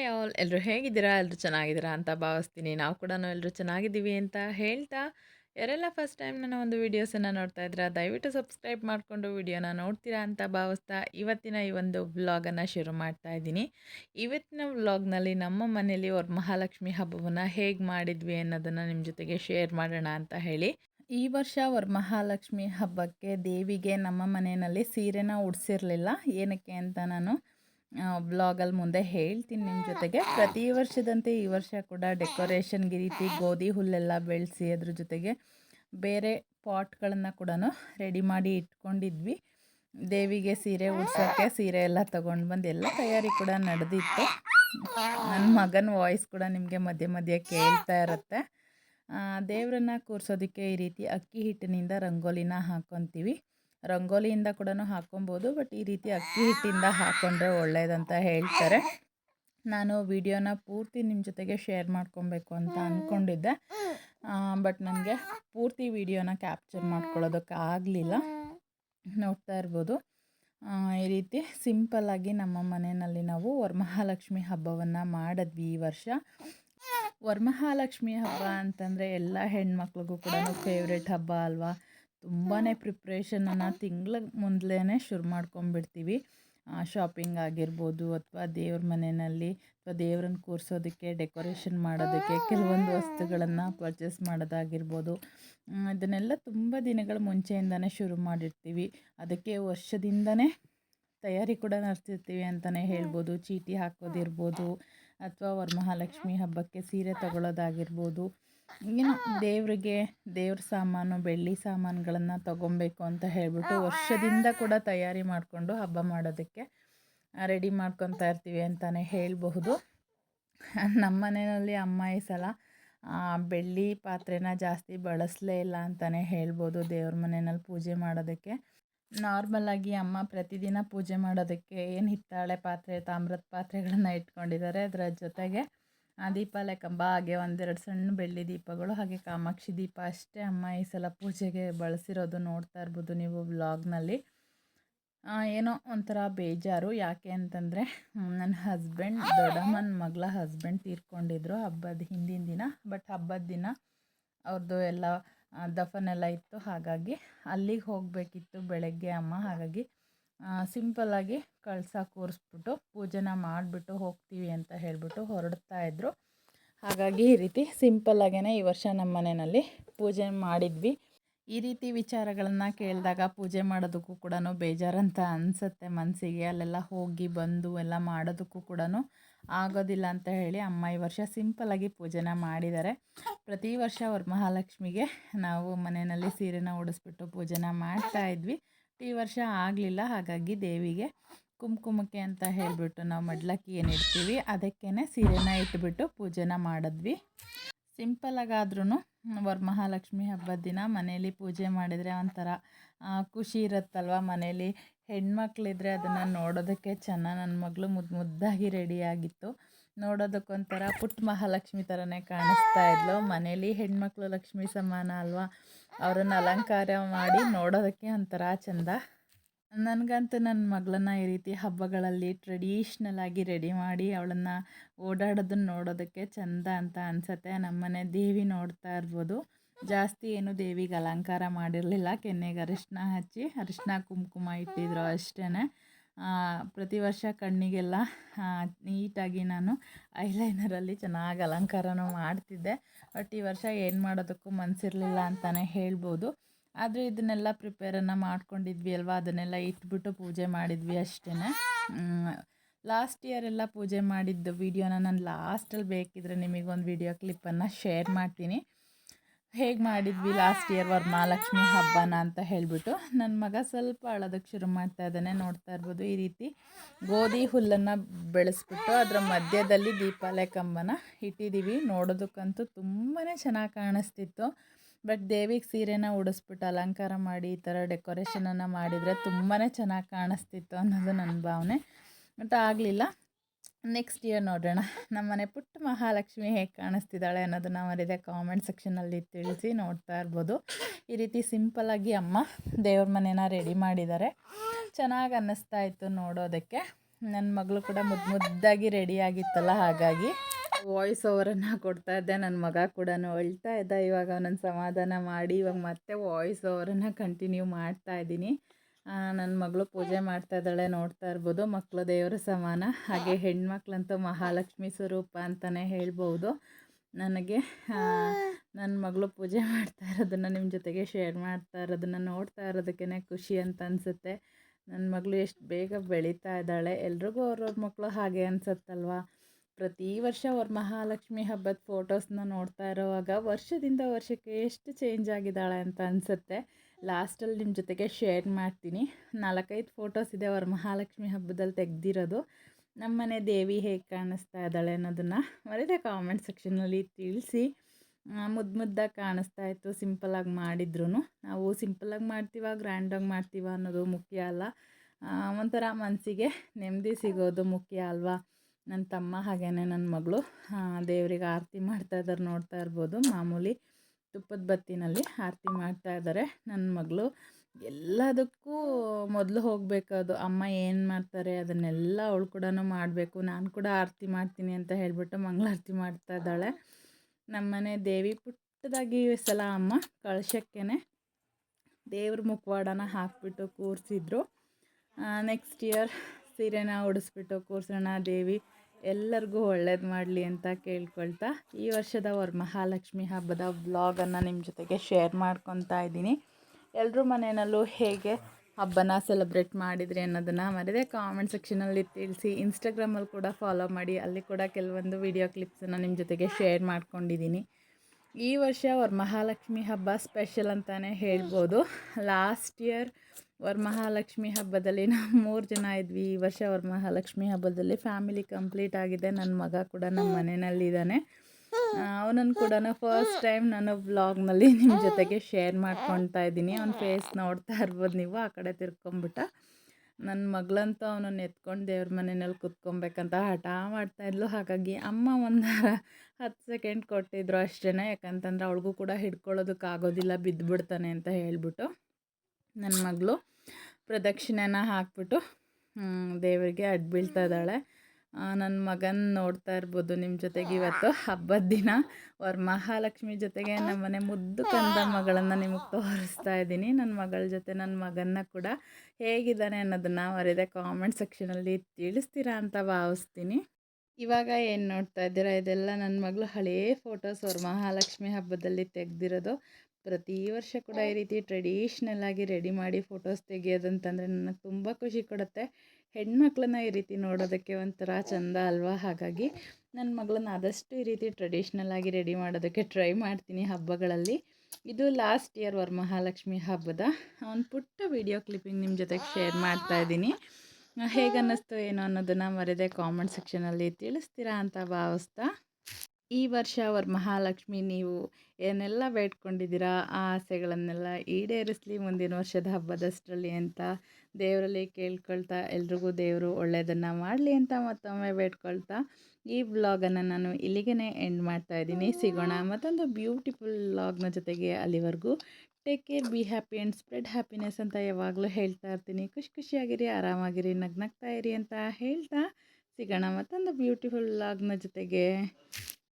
Hi ಎಲ್ಲರೂ ಹೇಗಿದ್ದೀರಾ? ಎಲ್ಲರೂ ಚೆನ್ನಾಗಿದ್ದೀರಾ ಅಂತ ಭಾವಿಸ್ತೀನಿ. ನಾವು ಕೂಡ ಎಲ್ಲರೂ ಚೆನ್ನಾಗಿದ್ದೀವಿ ಅಂತ ಹೇಳ್ತಾ, ಯಾರೆಲ್ಲ ಫಸ್ಟ್ ಟೈಮ್ ನನ್ನ ಒಂದು ವೀಡಿಯೋಸನ್ನು ನೋಡ್ತಾ ಇದ್ದೀರಾ, ದಯವಿಟ್ಟು ಸಬ್ಸ್ಕ್ರೈಬ್ ಮಾಡಿಕೊಂಡು ವಿಡಿಯೋನ ನೋಡ್ತೀರಾ ಅಂತ ಭಾವಿಸ್ತಾ, ಇವತ್ತಿನ ಈ ಒಂದು ವ್ಲಾಗನ್ನು ಶುರು ಮಾಡ್ತಾ ಇದ್ದೀನಿ. ಇವತ್ತಿನ ವ್ಲಾಗ್ನಲ್ಲಿ ನಮ್ಮ ಮನೆಯಲ್ಲಿ ಅವ್ರ ಮಹಾಲಕ್ಷ್ಮಿ ಹಬ್ಬವನ್ನು ಹೇಗೆ ಮಾಡಿದ್ವಿ ಅನ್ನೋದನ್ನು ನಿಮ್ಮ ಜೊತೆಗೆ ಶೇರ್ ಮಾಡೋಣ ಅಂತ ಹೇಳಿ. ಈ ವರ್ಷ ವರಮಹಾಲಕ್ಷ್ಮಿ ಹಬ್ಬಕ್ಕೆ ದೇವಿಗೆ ನಮ್ಮ ಮನೆಯಲ್ಲಿ ಸೀರೆನ ಉಡಿಸಿರಲಿಲ್ಲ. ಏನಕ್ಕೆ ಅಂತ ನಾನು ಬ್ಲಾಗಲ್ಲಿ ಮುಂದೆ ಹೇಳ್ತೀನಿ ನಿಮ್ಮ ಜೊತೆಗೆ. ಪ್ರತಿ ವರ್ಷದಂತೆ ಈ ವರ್ಷ ಕೂಡ ಡೆಕೋರೇಷನ್ಗೆ ರೀತಿ ಗೋಧಿ ಹುಲ್ಲೆಲ್ಲ ಬೆಳೆಸಿ ಅದ್ರ ಜೊತೆಗೆ ಬೇರೆ ಪಾಟ್ಗಳನ್ನು ಕೂಡ ರೆಡಿ ಮಾಡಿ ಇಟ್ಕೊಂಡಿದ್ವಿ. ದೇವಿಗೆ ಸೀರೆ ಉಡ್ಸೋಕ್ಕೆ ಸೀರೆ ಎಲ್ಲ ತೊಗೊಂಡು ಬಂದು ಎಲ್ಲ ತಯಾರಿ ಕೂಡ ನಡೆದಿತ್ತು. ನನ್ನ ಮಗನ ವಾಯ್ಸ್ ಕೂಡ ನಿಮಗೆ ಮಧ್ಯೆ ಮಧ್ಯೆ ಕೇಳ್ತಾ ಇರುತ್ತೆ. ದೇವರನ್ನ ಕೂರಿಸೋದಕ್ಕೆ ಈ ರೀತಿ ಅಕ್ಕಿ ಹಿಟ್ಟಿನಿಂದ ರಂಗೋಲಿನ ಹಾಕ್ಕೊತೀವಿ ರಂಗೋಲಿಯಿಂದ ಕೂಡ ಹಾಕ್ಕೊಬೋದು, ಬಟ್ ಈ ರೀತಿ ಅಕ್ಕಿ ಹಿಟ್ಟಿಂದ ಹಾಕ್ಕೊಂಡ್ರೆ ಒಳ್ಳೆಯದಂತ ಹೇಳ್ತಾರೆ. ನಾನು ವಿಡಿಯೋನ ಪೂರ್ತಿ ನಿಮ್ಮ ಜೊತೆಗೆ ಶೇರ್ ಮಾಡ್ಕೊಬೇಕು ಅಂತ ಅಂದ್ಕೊಂಡಿದ್ದೆ ಬಟ್ ನನಗೆ ಪೂರ್ತಿ ವಿಡಿಯೋನ ಕ್ಯಾಪ್ಚರ್ ಮಾಡ್ಕೊಳ್ಳೋದಕ್ಕೆ ಆಗಲಿಲ್ಲ. ನೋಡ್ತಾ ಇರ್ಬೋದು. ಈ ರೀತಿ ಸಿಂಪಲ್ಲಾಗಿ ನಮ್ಮ ಮನೆಯಲ್ಲಿ ನಾವು ವರಮಹಾಲಕ್ಷ್ಮಿ ಹಬ್ಬವನ್ನು ಮಾಡಿದ್ವಿ ಈ ವರ್ಷ. ವರಮಹಾಲಕ್ಷ್ಮಿ ಹಬ್ಬ ಅಂತಂದರೆ ಎಲ್ಲ ಹೆಣ್ಮಕ್ಳಿಗೂ ಕೂಡ ಫೇವ್ರೇಟ್ ಹಬ್ಬ ಅಲ್ವಾ? ತುಂಬಾ ಪ್ರಿಪ್ರೇಷನನ್ನು ತಿಂಗಳ ಮೊದಲೇ ಶುರು ಮಾಡ್ಕೊಂಬಿಡ್ತೀವಿ ಶಾಪಿಂಗ್ ಆಗಿರ್ಬೋದು ಅಥವಾ ದೇವ್ರ ಮನೆಯಲ್ಲಿ ಅಥವಾ ದೇವ್ರನ್ನ ಕೂರಿಸೋದಕ್ಕೆ ಡೆಕೋರೇಷನ್ ಮಾಡೋದಕ್ಕೆ, ಕೆಲವೊಂದು ವಸ್ತುಗಳನ್ನು ಪರ್ಚೇಸ್ ಮಾಡೋದಾಗಿರ್ಬೋದು. ಇದನ್ನೆಲ್ಲ ತುಂಬ ದಿನಗಳ ಮುಂಚೆಯಿಂದನೇ ಶುರು ಮಾಡಿರ್ತೀವಿ. ಅದಕ್ಕೆ ವರ್ಷದಿಂದನೇ ತಯಾರಿ ಕೂಡ ನಡೆಸಿರ್ತೀವಿ ಅಂತಲೇ ಹೇಳ್ಬೋದು. ಚೀಟಿ ಹಾಕೋದಿರ್ಬೋದು ಅಥವಾ ವರಮಹಾಲಕ್ಷ್ಮಿ ಹಬ್ಬಕ್ಕೆ ಸೀರೆ ತಗೊಳ್ಳೋದಾಗಿರ್ಬೋದು ಏನು ದೇವರಿಗೆ ದೇವ್ರ ಸಾಮಾನು ಬೆಳ್ಳಿ ಸಾಮಾನುಗಳನ್ನು ತಗೊಬೇಕು ಅಂತ ಹೇಳಿಬಿಟ್ಟು ವರ್ಷದಿಂದ ಕೂಡ ತಯಾರಿ ಮಾಡಿಕೊಂಡು ಹಬ್ಬ ಮಾಡೋದಕ್ಕೆ ರೆಡಿ ಮಾಡ್ಕೊತಾ ಇರ್ತೀವಿ ಅಂತಲೇ ಹೇಳಬಹುದು. ನಮ್ಮ ಮನೆಯಲ್ಲಿ ಅಮ್ಮ ಈ ಸಲ ಬೆಳ್ಳಿ ಪಾತ್ರೆನ ಜಾಸ್ತಿ ಬಳಸಲೇ ಇಲ್ಲ ಅಂತಲೇ ಹೇಳ್ಬೋದು ದೇವ್ರ ಮನೆಯಲ್ಲಿ ಪೂಜೆ ಮಾಡೋದಕ್ಕೆ. ನಾರ್ಮಲಾಗಿ ಅಮ್ಮ ಪ್ರತಿದಿನ ಪೂಜೆ ಮಾಡೋದಕ್ಕೆ ಏನು ಹಿತ್ತಾಳೆ ಪಾತ್ರೆ ತಾಮ್ರದ ಪಾತ್ರೆಗಳನ್ನು ಇಟ್ಕೊಂಡಿದ್ದಾರೆ. ಅದರ ಜೊತೆಗೆ ದೀಪ ಲೆಕ್ಕಂಬ ಹಾಗೆ ಒಂದೆರಡು ಸಣ್ಣ ಬೆಳ್ಳಿ ದೀಪಗಳು, ಹಾಗೆ ಕಾಮಾಕ್ಷಿ ದೀಪ ಅಷ್ಟೇ. ಅಮ್ಮ ಈ ಸಲ ಪೂಜೆಗೆ ಬಳಸಿರೋದು ನೋಡ್ತಾ ಇರ್ಬೋದು ನೀವು ವ್ಲಾಗ್ನಲ್ಲಿ ಏನೋ ಒಂಥರ ಬೇಜಾರು. ಯಾಕೆ ಅಂತಂದರೆ, ನನ್ನ ಹಸ್ಬೆಂಡ್ ದೊಡ್ಡಮ್ಮನ ಮಗಳ ಹಸ್ಬೆಂಡ್ ತೀರ್ಕೊಂಡಿದ್ರು ಹಬ್ಬದ ಹಿಂದಿನ ದಿನ. ಬಟ್ ಹಬ್ಬದ ದಿನ ಅವ್ರದ್ದು ಎಲ್ಲ ದಫನೆಲ್ಲ ಇತ್ತು. ಹಾಗಾಗಿ ಅಲ್ಲಿಗೆ ಹೋಗಬೇಕಿತ್ತು ಬೆಳಗ್ಗೆ ಅಮ್ಮ. ಹಾಗಾಗಿ ಸಿಂಪಲ್ಲಾಗಿ ಕಳಸ ಕೂರಿಸ್ಬಿಟ್ಟು ಪೂಜೆನ ಮಾಡಿಬಿಟ್ಟು ಹೋಗ್ತೀವಿ ಅಂತ ಹೇಳಿಬಿಟ್ಟು ಹೊರಡ್ತಾ ಇದ್ದರು ಹಾಗಾಗಿ ಈ ರೀತಿ ಸಿಂಪಲ್ಲಾಗೇ ಈ ವರ್ಷ ನಮ್ಮ ಮನೆಯಲ್ಲಿ ಪೂಜೆ ಮಾಡಿದ್ವಿ. ಈ ರೀತಿ ವಿಚಾರಗಳನ್ನು ಕೇಳಿದಾಗ ಪೂಜೆ ಮಾಡೋದಕ್ಕೂ ಕೂಡ ಬೇಜಾರಂತ ಅನಿಸುತ್ತೆ ಮನಸ್ಸಿಗೆ ಅಲ್ಲೆಲ್ಲ ಹೋಗಿ ಬಂದು ಎಲ್ಲ ಮಾಡೋದಕ್ಕೂ ಕೂಡ ಆಗೋದಿಲ್ಲ ಅಂತ ಹೇಳಿ ಅಮ್ಮ ಈ ವರ್ಷ ಸಿಂಪಲ್ಲಾಗಿ ಪೂಜೆನ ಮಾಡಿದ್ದಾರೆ ಪ್ರತಿ ವರ್ಷ ವರಮಹಾಲಕ್ಷ್ಮಿಗೆ ನಾವು ಮನೆಯಲ್ಲಿ ಸೀರೆನ ಉಡಿಸ್ಬಿಟ್ಟು ಪೂಜೆನ ಮಾಡ್ತಾ ಇದ್ವಿ. ಈ ವರ್ಷ ಆಗಲಿಲ್ಲ, ಹಾಗಾಗಿ ದೇವಿಗೆ ಕುಂಕುಮಕ್ಕೆ ಅಂತ ಹೇಳಿಬಿಟ್ಟು ನಾವು ಮಡ್ಲಕ್ಕಿ ಏನಿಡ್ತೀವಿ ಅದಕ್ಕೇ ಸೀರೆನ ಇಟ್ಬಿಟ್ಟು ಪೂಜೆನ ಮಾಡಿದ್ವಿ. ಸಿಂಪಲಾಗಾದ್ರೂ ವರಮಹಾಲಕ್ಷ್ಮಿ ಹಬ್ಬದ ದಿನ ಮನೆಯಲ್ಲಿ ಪೂಜೆ ಮಾಡಿದರೆ ಒಂಥರ ಖುಷಿ ಇರುತ್ತಲ್ವ ಮನೇಲಿ? ಹೆಣ್ಮಕ್ಳಿದ್ರೆ ಅದನ್ನು ನೋಡೋದಕ್ಕೆ ಚೆನ್ನ ನನ್ನ ಮಗಳು ಮುದ್ದು ಮುದ್ದಾಗಿ ರೆಡಿಯಾಗಿತ್ತು ನೋಡೋದಕ್ಕೊಂಥರ ಪುಟ್ಟ ಮಹಾಲಕ್ಷ್ಮಿ ಥರನೇ ಕಾಣಿಸ್ತಾ ಇದ್ಲು. ಮನೇಲಿ ಹೆಣ್ಮಕ್ಳು ಲಕ್ಷ್ಮಿ ಸಮಾನ ಅಲ್ವಾ? ಅವರನ್ನು ಅಲಂಕಾರ ಮಾಡಿ ನೋಡೋದಕ್ಕೆ ಒಂಥರ ಚೆಂದ. ನನಗಂತೂ ನನ್ನ ಮಗಳನ್ನ ಈ ರೀತಿ ಹಬ್ಬಗಳಲ್ಲಿ ಟ್ರೆಡಿಷ್ನಲ್ ಆಗಿ ರೆಡಿ ಮಾಡಿ ಅವಳನ್ನ ಓಡಾಡೋದನ್ನ ನೋಡೋದಕ್ಕೆ ಚೆಂದ ಅಂತ ಅನಿಸತ್ತೆ. ನಮ್ಮನೆ ದೇವಿ ನೋಡ್ತಾ ಇರ್ಬೋದು. ಜಾಸ್ತಿ ಏನು ದೇವಿಗೆ ಅಲಂಕಾರ ಮಾಡಿರಲಿಲ್ಲ. ಕೆನ್ನೆಗೆ ಅರಿಶಿನ ಹಚ್ಚಿ ಅರಿಶಿನ ಕುಂಕುಮ ಇಟ್ಟಿದ್ರು ಅಷ್ಟೇ ಪ್ರತಿ ವರ್ಷ ಕಣ್ಣಿಗೆಲ್ಲ ನೀಟಾಗಿ ನಾನು ಐಲೈನರಲ್ಲಿ ಚೆನ್ನಾಗಿ ಅಲಂಕಾರನೂ ಮಾಡ್ತಿದ್ದೆ. ಬಟ್ ಈ ವರ್ಷ ಏನು ಮಾಡೋದಕ್ಕೂ ಮನಸ್ಸಿರಲಿಲ್ಲ ಅಂತಲೇ ಹೇಳ್ಬೋದು. ಆದರೆ ಇದನ್ನೆಲ್ಲ ಪ್ರಿಪೇರನ್ನು ಮಾಡ್ಕೊಂಡಿದ್ವಿ ಅಲ್ವಾ? ಅದನ್ನೆಲ್ಲ ಇಟ್ಬಿಟ್ಟು ಪೂಜೆ ಮಾಡಿದ್ವಿ ಅಷ್ಟೇ ಲಾಸ್ಟ್ ಇಯರೆಲ್ಲ ಪೂಜೆ ಮಾಡಿದ್ದು ವೀಡಿಯೋನ ನಾನು ಲಾಸ್ಟಲ್ಲಿ ಬೇಕಿದ್ರೆ ನಿಮಗೊಂದು ವೀಡಿಯೋ ಕ್ಲಿಪ್ಪನ್ನು ಶೇರ್ ಮಾಡ್ತೀನಿ. ಹೇಗೆ ಮಾಡಿದ್ವಿ ಲಾಸ್ಟ್ ಇಯರ್ ವರಮಹಾಲಕ್ಷ್ಮಿ ಹಬ್ಬನ ಅಂತ ಹೇಳಿಬಿಟ್ಟು. ನನ್ನ ಮಗ ಸ್ವಲ್ಪ ಅಳೋದಕ್ಕೆ ಶುರು ಮಾಡ್ತಾ ಇದ್ದಾನೆ, ನೋಡ್ತಾ ಇರ್ಬೋದು ಈ ರೀತಿ. ಗೋಧಿ ಹುಲ್ಲನ್ನು ಬೆಳೆಸ್ಬಿಟ್ಟು ಅದರ ಮಧ್ಯದಲ್ಲಿ ದೀಪಾಲಯ ಕಂಬನ ಇಟ್ಟಿದ್ದೀವಿ ನೋಡೋದಕ್ಕಂತೂ ತುಂಬಾ ಚೆನ್ನಾಗಿ ಕಾಣಿಸ್ತಿತ್ತು. ಬಟ್ ದೇವಿಗೆ ಸೀರೆನ ಉಡಿಸ್ಬಿಟ್ಟು ಅಲಂಕಾರ ಮಾಡಿ ಈ ಥರ ಡೆಕೋರೇಷನನ್ನು ಮಾಡಿದರೆ ತುಂಬಾ ಚೆನ್ನಾಗಿ ಕಾಣಿಸ್ತಿತ್ತು ಅನ್ನೋದು ನನ್ನ ಭಾವನೆ. ಮತ್ತು ಆಗಲಿಲ್ಲ. ನೆಕ್ಸ್ಟ್ ಇಯರ್ ನೋಡೋಣ. ನಮ್ಮನೆ ಪುಟ್ಟ ಮಹಾಲಕ್ಷ್ಮಿ ಹೇಗೆ ಕಾಣಿಸ್ತಿದ್ದಾಳೆ ಅನ್ನೋದನ್ನು ಮರಿದೆ ಕಾಮೆಂಟ್ ಸೆಕ್ಷನಲ್ಲಿ ತಿಳಿಸಿ ನೋಡ್ತಾ ಇರ್ಬೋದು. ಈ ರೀತಿ ಸಿಂಪಲ್ಲಾಗಿ ಅಮ್ಮ ದೇವ್ರ ಮನೇನ ರೆಡಿ ಮಾಡಿದ್ದಾರೆ. ಚೆನ್ನಾಗಿ ಅನ್ನಿಸ್ತಾ ಇತ್ತು ನೋಡೋದಕ್ಕೆ. ನನ್ನ ಮಗಳು ಕೂಡ ಮುದ್ದು ಮುದ್ದಾಗಿ ರೆಡಿ ಆಗಿತ್ತಲ್ಲ ಹಾಗಾಗಿ ವಾಯ್ಸ್ ಓವರನ್ನು ಕೊಡ್ತಾ ಇದ್ದೆ. ನನ್ನ ಮಗ ಕೂಡ ಅಳ್ತಾ ಇದ್ದ. ಇವಾಗ ಅವನನ್ನು ಸಮಾಧಾನ ಮಾಡಿ, ಇವಾಗ ಮತ್ತೆ ವಾಯ್ಸ್ ಓವರನ್ನು ಕಂಟಿನ್ಯೂ ಮಾಡ್ತಾ ಇದ್ದೀನಿ. ನನ್ನ ಮಗಳು ಪೂಜೆ ಮಾಡ್ತಾ ಇದ್ದಾಳೆ, ನೋಡ್ತಾ ಇರ್ಬೋದು. ಮಕ್ಕಳು ದೇವರ ಸಮಾನ. ಹಾಗೆ ಹೆಣ್ಮಕ್ಳಂತೂ ಮಹಾಲಕ್ಷ್ಮಿ ಸ್ವರೂಪ ಅಂತಲೇ ಹೇಳ್ಬೋದು. ನನಗೆ ನನ್ನ ಮಗಳು ಪೂಜೆ ಮಾಡ್ತಾ ಇರೋದನ್ನು ನಿಮ್ಮ ಜೊತೆಗೆ ಶೇರ್ ಮಾಡ್ತಾ ಇರೋದನ್ನು ನೋಡ್ತಾ ಇರೋದಕ್ಕೇ ಖುಷಿ ಅಂತ ಅನಿಸುತ್ತೆ. ನನ್ನ ಮಗಳು ಎಷ್ಟು ಬೇಗ ಬೆಳೀತಾ ಇದ್ದಾಳೆ. ಎಲ್ರಿಗೂ ಅವ್ರವ್ರ ಮಕ್ಕಳು ಹಾಗೆ ಅನಿಸುತ್ತಲ್ವಾ? ಪ್ರತಿ ವರ್ಷ ಅವ್ರ ಮಹಾಲಕ್ಷ್ಮಿ ಹಬ್ಬದ ಫೋಟೋಸ್ನ ನೋಡ್ತಾ ಇರೋವಾಗ ವರ್ಷದಿಂದ ವರ್ಷಕ್ಕೆ ಎಷ್ಟು ಚೇಂಜ್ ಆಗಿದ್ದಾಳೆ ಅಂತ ಅನಿಸುತ್ತೆ. ಲಾಸ್ಟಲ್ಲಿ ನಿಮ್ಮ ಜೊತೆಗೆ ಶೇರ್ ಮಾಡ್ತೀನಿ. ನಾಲ್ಕೈದು ಫೋಟೋಸ್ ಇದೆ ಅವ್ರ ಮಹಾಲಕ್ಷ್ಮಿ ಹಬ್ಬದಲ್ಲಿ ತೆಗ್ದಿರೋದು. ನಮ್ಮನೆ ದೇವಿ ಹೇಗೆ ಕಾಣಿಸ್ತಾ ಇದ್ದಾಳೆ ಅನ್ನೋದನ್ನು ಮರಿದೆ ಕಾಮೆಂಟ್ ಸೆಕ್ಷನಲ್ಲಿ ತಿಳಿಸಿ. ಮುದ್ದು ಮುದ್ದಾಗಿ ಕಾಣಿಸ್ತಾ ಇತ್ತು ಸಿಂಪಲಾಗಿ ಮಾಡಿದ್ರು ನಾವು ಸಿಂಪಲಾಗಿ ಮಾಡ್ತೀವ ಗ್ರ್ಯಾಂಡಾಗಿ ಮಾಡ್ತೀವ ಅನ್ನೋದು ಮುಖ್ಯ ಅಲ್ಲ. ಒಂಥರ ಮನಸ್ಸಿಗೆ ನೆಮ್ಮದಿ ಸಿಗೋದು ಮುಖ್ಯ ಅಲ್ವಾ? ನನ್ನ ತಮ್ಮ ಹಾಗೇ ನನ್ನ ಮಗಳು. ದೇವರಿಗೆ ಆರತಿ ಮಾಡ್ತಾ ಇದ್ದಾರೆ ನೋಡ್ತಾ ಇರ್ಬೋದು ಮಾಮೂಲಿ. ತುಪ್ಪದ ಬತ್ತಿನಲ್ಲಿ ಆರತಿ ಮಾಡ್ತಾ ಇದ್ದಾರೆ ನನ್ನ ಮಗಳು ಎಲ್ಲದಕ್ಕೂ ಮೊದಲು ಹೋಗಬೇಕದು. ಅಮ್ಮ ಏನು ಮಾಡ್ತಾರೆ ಅದನ್ನೆಲ್ಲ ಅವಳು ಕೂಡ ಮಾಡಬೇಕು. ನಾನು ಕೂಡ ಆರತಿ ಮಾಡ್ತೀನಿ ಅಂತ ಹೇಳಿಬಿಟ್ಟು ಮಂಗಳಾರತಿ ಮಾಡ್ತಾ ಇದ್ದಾಳೆ. ನಮ್ಮನೆ ದೇವಿ ಪುಟ್ಟದಾಗಿ ಸಲ ಅಮ್ಮ ಕಳಶಕ್ಕೇ ದೇವ್ರ ಮುಖವಾಡನ ಹಾಕಿಬಿಟ್ಟು ಕೂರಿಸಿದ್ರು. ನೆಕ್ಸ್ಟ್ ಇಯರ್ ಸೀರೆನ ಉಡಿಸ್ಬಿಟ್ಟು ಕೂರಿಸೋಣ ದೇವಿ. ಎಲ್ಲರಿಗೂ ಒಳ್ಳೇದು ಮಾಡಲಿ ಅಂತ ಕೇಳ್ಕೊಳ್ತಾ ಈ ವರ್ಷದ ವರಮಹಾಲಕ್ಷ್ಮಿ ಹಬ್ಬದ ಬ್ಲಾಗನ್ನು ನಿಮ್ಮ ಜೊತೆಗೆ ಶೇರ್ ಮಾಡ್ಕೊತಾ ಇದ್ದೀನಿ. ಎಲ್ಲರೂ ಮನೆಯಲ್ಲೂ ಹೇಗೆ ಹಬ್ಬನ ಸೆಲೆಬ್ರೇಟ್ ಮಾಡಿದ್ರಿ ಅನ್ನೋದನ್ನು ಮರೆದೇ ಕಾಮೆಂಟ್ ಸೆಕ್ಷನಲ್ಲಿ ತಿಳಿಸಿ ಇನ್ಸ್ಟಾಗ್ರಾಮಲ್ಲಿ ಕೂಡ ಫಾಲೋ ಮಾಡಿ, ಅಲ್ಲಿ ಕೂಡ ಕೆಲವೊಂದು ವಿಡಿಯೋ ಕ್ಲಿಪ್ಸನ್ನು ನಿಮ್ಮ ಜೊತೆಗೆ ಶೇರ್ ಮಾಡ್ಕೊಂಡಿದ್ದೀನಿ. ಈ ವರ್ಷ ವರಮಹಾಲಕ್ಷ್ಮಿ ಹಬ್ಬ ಸ್ಪೆಷಲ್ ಅಂತಲೇ ಹೇಳ್ಬೋದು. ಲಾಸ್ಟ್ ಇಯರ್ ವರಮಹಾಲಕ್ಷ್ಮಿ ಹಬ್ಬದಲ್ಲಿ ನಾವು ಮೂರು ಜನ ಇದ್ವಿ. ಈ ವರ್ಷ ವರಮಹಾಲಕ್ಷ್ಮಿ ಹಬ್ಬದಲ್ಲಿ ಫ್ಯಾಮಿಲಿ ಕಂಪ್ಲೀಟ್ ಆಗಿದೆ. ನನ್ನ ಮಗ ಕೂಡ ನಮ್ಮ ಮನೆಯಲ್ಲಿದ್ದಾನೆ ಅವನನ್ನು ಕೂಡ ಫಸ್ಟ್ ಟೈಮ್ ನಾನು ವ್ಲಾಗ್ನಲ್ಲಿ ನಿಮ್ಮ ಜೊತೆಗೆ ಶೇರ್ ಮಾಡ್ಕೊತಾ ಇದ್ದೀನಿ. ಅವ್ನ ಫೇಸ್ ನೋಡ್ತಾ ಇರ್ಬೋದು ನೀವು, ಆ ಕಡೆ ತಿರ್ಕೊಂಬಿಟ್ಟ ನನ್ನ ಮಗಳಂತೂ ಅವನನ್ನು ಎತ್ಕೊಂಡು ದೇವ್ರ ಮನೆಯಲ್ಲಿ ಕುತ್ಕೊಬೇಕಂತ ಹಠ ಮಾಡ್ತಾಯಿದ್ಲು ಹಾಗಾಗಿ ಅಮ್ಮ ಒಂದು ಹತ್ತು ಸೆಕೆಂಡ್ ಕೊಟ್ಟಿದ್ರು ಅಷ್ಟೇ ಯಾಕಂತಂದ್ರೆ ಅವಳಿಗೂ ಕೂಡ ಹಿಡ್ಕೊಳ್ಳೋದಕ್ಕಾಗೋದಿಲ್ಲ ಬಿದ್ದುಬಿಡ್ತಾನೆ ಅಂತ ಹೇಳಿಬಿಟ್ಟು ನನ್ನ ಮಗಳು ಪ್ರದಕ್ಷಿಣೆನ ಹಾಕ್ಬಿಟ್ಟು ದೇವರಿಗೆ ಅಡ್ಬೀಳ್ತಾ ಇದ್ದಾಳೆ. ನನ್ನ ಮಗನ ನೋಡ್ತಾ ಇರ್ಬೋದು ನಿಮ್ಮ ಜೊತೆಗೆ ಇವತ್ತು ಹಬ್ಬದ ದಿನ. ಅವ್ರ ಮಹಾಲಕ್ಷ್ಮಿ ಜೊತೆಗೆ ನಮ್ಮನೆ ಮುದ್ದು ಕಂದ ಮಗಳನ್ನು ನಿಮಗೆ ತೋರಿಸ್ತಾ ಇದ್ದೀನಿ. ನನ್ನ ಮಗಳ ಜೊತೆ ನನ್ನ ಮಗನ್ನ ಕೂಡ ಹೇಗಿದ್ದಾನೆ ಅನ್ನೋದನ್ನು ಅವರಿದೆ ಕಾಮೆಂಟ್ ಸೆಕ್ಷನಲ್ಲಿ ತಿಳಿಸ್ತೀರಾ ಅಂತ ಭಾವಿಸ್ತೀನಿ. ಇವಾಗ ಏನು ನೋಡ್ತಾ ಇದ್ದೀರಾ? ಇದೆಲ್ಲ ನನ್ನ ಮಗಳು ಹಳೇ ಫೋಟೋಸ್ ಅವ್ರ ಮಹಾಲಕ್ಷ್ಮಿ ಹಬ್ಬದಲ್ಲಿ ತೆಗೆದಿರೋದು. ಪ್ರತಿ ವರ್ಷ ಕೂಡ ಈ ರೀತಿ ಟ್ರೆಡಿಷ್ನಲ್ ಆಗಿ ರೆಡಿ ಮಾಡಿ ಫೋಟೋಸ್ ತೆಗಿಯೋದಂತಂದರೆ ನನಗೆ ತುಂಬ ಖುಷಿ ಕೊಡುತ್ತೆ. ಹೆಣ್ಮಕ್ಳನ್ನ ಈ ರೀತಿ ನೋಡೋದಕ್ಕೆ ಒಂಥರ ಚಂದ ಅಲ್ವಾ? ಹಾಗಾಗಿ ನನ್ನ ಮಗಳನ್ನ ಆದಷ್ಟು ಈ ರೀತಿ ಟ್ರೆಡಿಷ್ನಲ್ ಆಗಿ ರೆಡಿ ಮಾಡೋದಕ್ಕೆ ಟ್ರೈ ಮಾಡ್ತೀನಿ ಹಬ್ಬಗಳಲ್ಲಿ. ಇದು ಲಾಸ್ಟ್ ಇಯರ್ ವರಮಹಾಲಕ್ಷ್ಮಿ ಹಬ್ಬದ. ಒಂದು ಪುಟ್ಟ ವಿಡಿಯೋ ಕ್ಲಿಪ್ಪಿಂಗ್ ನಿಮ್ಮ ಜೊತೆಗೆ ಶೇರ್ ಮಾಡ್ತಾ ಇದ್ದೀನಿ. ಹೇಗೆ ಏನು ಅನ್ನೋದನ್ನು ಮರೆದೆ ಕಾಮೆಂಟ್ ಸೆಕ್ಷನಲ್ಲಿ ತಿಳಿಸ್ತೀರಾ ಅಂತ ಭಾವಿಸ್ತಾ. ಈ ವರ್ಷ ಅವರ ಮಹಾಲಕ್ಷ್ಮಿ ನೀವು ಏನೆಲ್ಲ ಬೇಡ್ಕೊಂಡಿದ್ದೀರಾ? ಆ ಆಸೆಗಳನ್ನೆಲ್ಲ ಈಡೇರಿಸ್ಲಿ ಮುಂದಿನ ವರ್ಷದ ಹಬ್ಬದಷ್ಟರಲ್ಲಿ ಅಂತ ದೇವರಲ್ಲಿ ಕೇಳ್ಕೊಳ್ತಾ ಎಲ್ರಿಗೂ ದೇವರು ಒಳ್ಳೆಯದನ್ನು ಮಾಡಲಿ ಅಂತ ಮತ್ತೊಮ್ಮೆ ಬೇಡ್ಕೊಳ್ತಾ ಈ ವ್ಲಾಗನ್ನು ನಾನು ಇಲ್ಲಿಗೇ ಎಂಡ್ ಮಾಡ್ತಾ ಇದ್ದೀನಿ. ಸಿಗೋಣ ಮತ್ತೊಂದು ಬ್ಯೂಟಿಫುಲ್ ವ್ಲಾಗ್ನ ಜೊತೆಗೆ ಅಲ್ಲಿವರೆಗೂ. Take care be happy and spread happiness ಅಂತ ಯಾವಾಗಲೂ ಹೇಳ್ತಾ ಇರ್ತೀನಿ. ಖುಷಿ ಖುಷಿಯಾಗಿರಿ, ಆರಾಮಾಗಿರಿ, ನಗ್ನಗ್ತಾ ಇರಿ ಅಂತ ಹೇಳ್ತಾ ಸಿಗೋಣ ಮತ್ತೊಂದು ಬ್ಯೂಟಿಫುಲ್ ವ್ಲಾಗ್ನ ಜೊತೆಗೆ.